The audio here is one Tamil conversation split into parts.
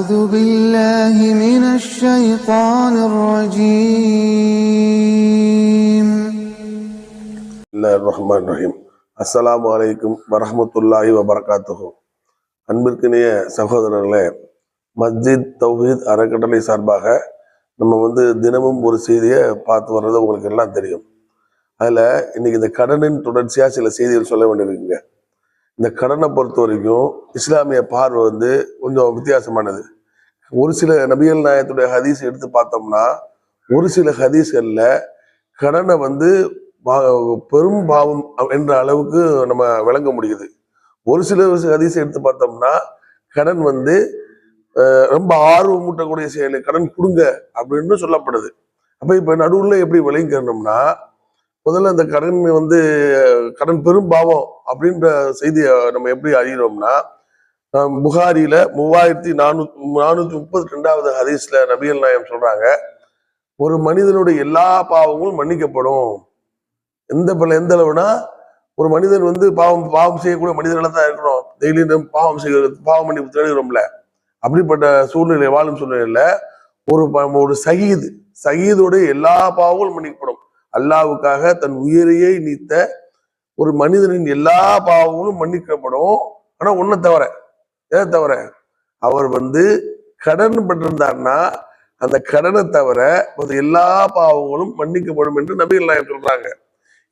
أعوذ بالله من الشيطان الرجيم ரஹ்மான் ரஹீம் அஸ்ஸலாமு அலைக்கும் வரஹ்மத்துல்லாஹி வபரகாத்துஹு அன்பிற்கினிய சகோதரர்களே மஸ்ஜித் தௌஹீத் அறக்கட்டளை சார்பாக நம்ம வந்து தினமும் ஒரு செய்தியை பார்த்து வர்றது உங்களுக்கு எல்லாம் தெரியும் அதில் இன்னைக்கு இந்த கடனின் தொடர்ச்சியாக சில செய்திகள் சொல்ல வேண்டியிருக்குங்க இந்த கடனை பொறுத்த வரைக்கும் இஸ்லாமிய பார்வை வந்து கொஞ்சம் வித்தியாசமானது. ஒரு சில நபிகள் நாயத்துடைய ஹதீஸ் எடுத்து பார்த்தோம்னா ஒரு சில ஹதீஸ்களில் கடனை வந்து பா- பெரும் பாவம் என்ற அளவுக்கு நம்ம விளங்க முடியுது. ஒரு சில ஹதீஸ் எடுத்து பார்த்தோம்னா கடன் வந்து ரொம்ப ஆர்வம் மூட்டக்கூடிய செயல் கடன் கொடுங்க அப்படின்னு சொல்லப்படுது. அப்போ இப்போ நடுவில் எப்படி விளங்கிக்கணும்னா முதல்ல அந்த கடன் வந்து கடன் பெரும் பாவம் அப்படின்ற செய்தியை நம்ம எப்படி அறிகிறோம்னா அஹ், மூவாயிரத்தி நானூத்தி நானூத்தி முப்பத்தி ரெண்டாவது ஹதீஸ்ல நபிகள் நாயம் சொல்றாங்க ஒரு மனிதனுடைய எல்லா பாவங்களும் மன்னிக்கப்படும். எந்த பல எந்த அளவுனா ஒரு மனிதன் வந்து பாவம் பாவம் செய்யக்கூடிய மனிதனால தான் இருக்கணும் டெய்லியும் பாவம் செய்ய பாவம் பண்ணி தேடுகிறோம்ல. அப்படிப்பட்ட சூழ்நிலை வாழும் சூழ்நிலையில ஒரு ஒரு சகீது சகீதோட எல்லா பாவங்களும் மன்னிக்கப்படும். அல்லாவுக்காக தன் உயிரையே நீத்த ஒரு மனிதனின் எல்லா பாவங்களும் மன்னிக்கப்படும். ஆனா ஒன்றை தவிர எதை தவிர? அவர் வந்து கடன் பட்டிருந்தார்னா அந்த கடனை தவிர எல்லா பாவங்களும் மன்னிக்கப்படும் என்று நபிகள் நாயகம் சொல்றாங்க.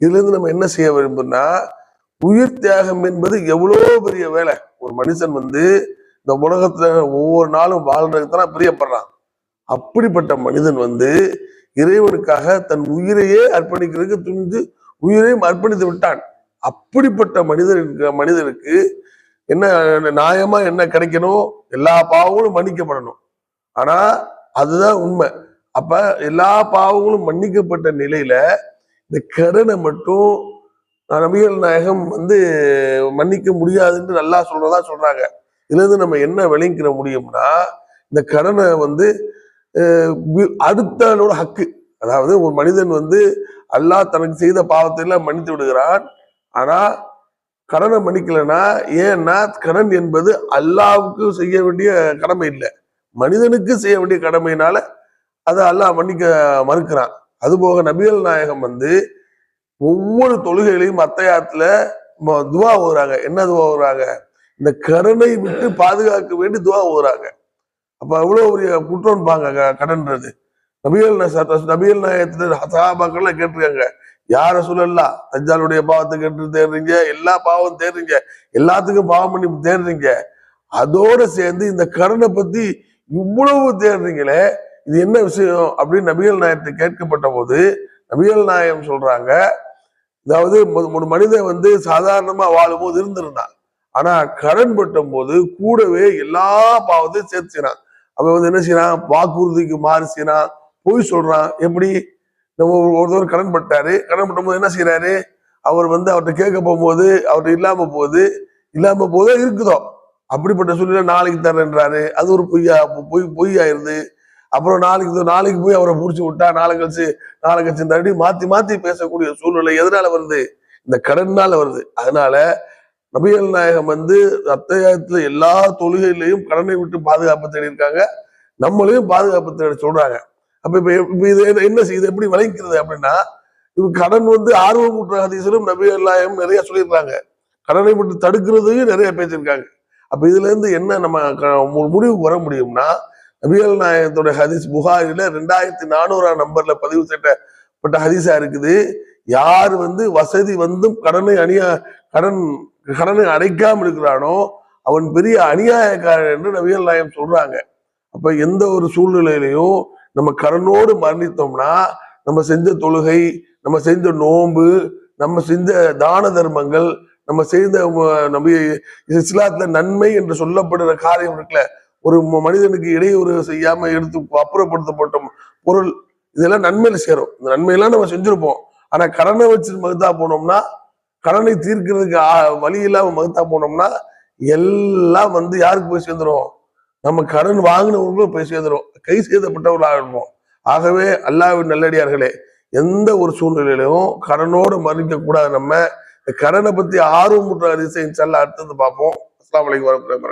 இதுல இருந்து நம்ம என்ன செய்ய விரும்புனா உயிர் தியாகம் என்பது எவ்வளோ பெரிய வேலை. ஒரு மனுஷன் வந்து இந்த உலகத்துல ஒவ்வொரு நாளும் வாழ்றதுக்கு தான் பிரியப்படுறான். அப்படிப்பட்ட மனிதன் வந்து இறைவனுக்காக தன் உயிரையே அர்ப்பணிக்கிறதுக்கு துணிந்து உயிரையும் அர்ப்பணித்து விட்டான். அப்படிப்பட்ட மனிதர் மனிதனுக்கு என்ன நியாயமா என்ன கிடைக்கணும்? எல்லா பாவங்களும் மன்னிக்கப்படணும். ஆனா அதுதான் உண்மை. அப்ப எல்லா பாவங்களும் மன்னிக்கப்பட்ட நிலையில இந்த கடனை மட்டும் நபிகள் நாயகம் வந்து மன்னிக்க முடியாதுன்னு நல்லா சொல்றதா சொல்றாங்க. இதுல இருந்து நம்ம என்ன விளங்கிக்கிற முடியும்னா இந்த கடனை வந்து அடுத்தனோட ஹக்கு. அதாவது ஒரு மனிதன் வந்து அல்லாஹ் தனக்கு செய்த பாவத்தை எல்லாம் மன்னித்து விடுகிறான். ஆனா கடனை மன்னிக்கலைன்னா ஏன்னா கடன் என்பது அல்லாவுக்கு செய்ய வேண்டிய கடமை இல்லை. மனிதனுக்கு செய்ய வேண்டிய கடமையினால அதை அல்லாஹ் மன்னிக்க மறுக்கிறான். அதுபோக நபிகள் நாயகம் வந்து ஒவ்வொரு தொழுகையிலையும் அத்தையாத்துல ம- துவா ஓடுறாங்க என்ன துவா ஓடுறாங்க இந்த கடனை விட்டு பாதுகாக்க வேண்டி துவா ஓதுறாங்க. அப்போ அவ்வளோ ஒரு குற்றம் பாங்க கடன்றது. நபிகள் நபிகள் நாயகத்துல சகாபாக்கள்லாம் கேட்டிருக்காங்க. யார சொல்லலாம் தஞ்சாலுடைய பாவத்தை கேட்டு தேடுறீங்க எல்லா பாவம் தேடுறீங்க எல்லாத்துக்கும் பாவம் பண்ணி தேடுறீங்க. அதோட சேர்ந்து இந்த கடனை பத்தி இவ்வளவு தேடுறீங்களே இது என்ன விஷயம் அப்படின்னு நபிகள் நாயகத்தை கேட்கப்பட்ட போது நபிகள் நாயகம் சொல்றாங்க அதாவது ஒரு- மனிதன் வந்து சாதாரணமா வாழும்போது இருந்திருந்தான். ஆனா கடன் பட்டும் போது கூடவே எல்லா பாவத்தையும் சேர்த்து அவன் வந்து என்ன செய்யறான்? வாக்குறுதிக்கு மாறு செய்யறான். பொய் சொல்றான். எப்படி? நம்ம ஒரு- ஒருத்தவர் கடன் பட்டாரு. கடன் பட்டும்போது என்ன செய்யறாரு? அவர் வந்து அவர்கிட்ட கேட்க போகும்போது அவர்கிட்ட இல்லாம போகுது. இல்லாம போதோ இருக்குதோ. அப்படிப்பட்ட சூழ்நிலை நாளைக்கு தரேன்றாரு. அது ஒரு பொய்யா பொய் பொய் ஆயிருது அப்புறம் நாளைக்கு நாளைக்கு போய் அவரை பிடிச்சி விட்டா நாளை கழிச்சு நாளை கழிச்சு தடி மாத்தி மாத்தி பேசக்கூடிய சூழ்நிலை எதனால வருது? இந்த கடன்னால வருது. அதனால நபிகள் நாயகம் வந்து அத்தியாயத்துல எல்லா தொழுகையிலையும் கடனை விட்டு பாதுகாப்பு தேடி இருக்காங்க நம்மளையும் பாதுகாப்பு தேட சொல்றாங்க. அப்ப இப்ப இப்ப இது என்ன- என்ன செய்யுது எப்படி விளைக்கிறது அப்படின்னா இப்ப கடன் வந்து ஆர்வம் கூட்டுற ஹதீஸிலும் நபிகள் நாயகம் நிறைய சொல்லியிருக்காங்க. கடனை விட்டு தடுக்கிறதையும் நிறைய பேசியிருக்காங்க. அப்ப இதுல இருந்து என்ன நம்ம க- முடிவுக்கு வர முடியும்னா நபிகள் நாயகத்தோட ஹதீஸ் புகாரில ரெண்டாயிரத்தி நானூறாம் நம்பர்ல பதிவு செய்யப்பட்ட ஹதீஸா இருக்குது. யார் வந்து வசதி வந்தும் கடனை அணியா கடன் கடனை அடைக்காமல் இருக்கிறானோ அவன் பெரிய அநியாயக்காரன் என்று நபிகள் நாயம் சொல்றாங்க. அப்ப எந்த ஒரு சூழ்நிலையிலையும் நம்ம கடனோடு மரணித்தோம்னா நம்ம செஞ்ச தொழுகை நம்ம செஞ்ச நோன்பு நம்ம செஞ்ச தான தர்மங்கள் நம்ம செய்த நம்ம இஸ்லாத்துல நன்மை என்று சொல்லப்படுற காரியம் இருக்குல்ல. ஒரு மனிதனுக்கு இடையூறு செய்யாம எடுத்து அப்புறப்படுத்தப்பட்ட பொருள் இதெல்லாம் நன்மையில சேரும். இந்த நன்மையெல்லாம் நம்ம செஞ்சிருப்போம். ஆனா கடனை வச்சு மகுதா போனோம்னா கடனை தீர்க்கிறதுக்கு வழி இல்லாம மகத்தா போனோம்னா எல்லாம் வந்து யாருக்கு போய் சேர்ந்துரும் நம்ம கடன் வாங்கினவங்களும் போய் சேர்ந்துடும் கை செய்தப்பட்டவர்களாக இருப்போம் ஆகவே அல்லாவின் நல்லடியார்களே எந்த ஒரு சூழ்நிலையிலும் கடனோடு மறிக்க கூடாது நம்ம. கடனை பத்தி ஆர்வமுற்ற அதிசயம் செல்ல அடுத்தது பார்ப்போம். அஸ்லாம் வலைக்கு வரமத்துல்லாஹி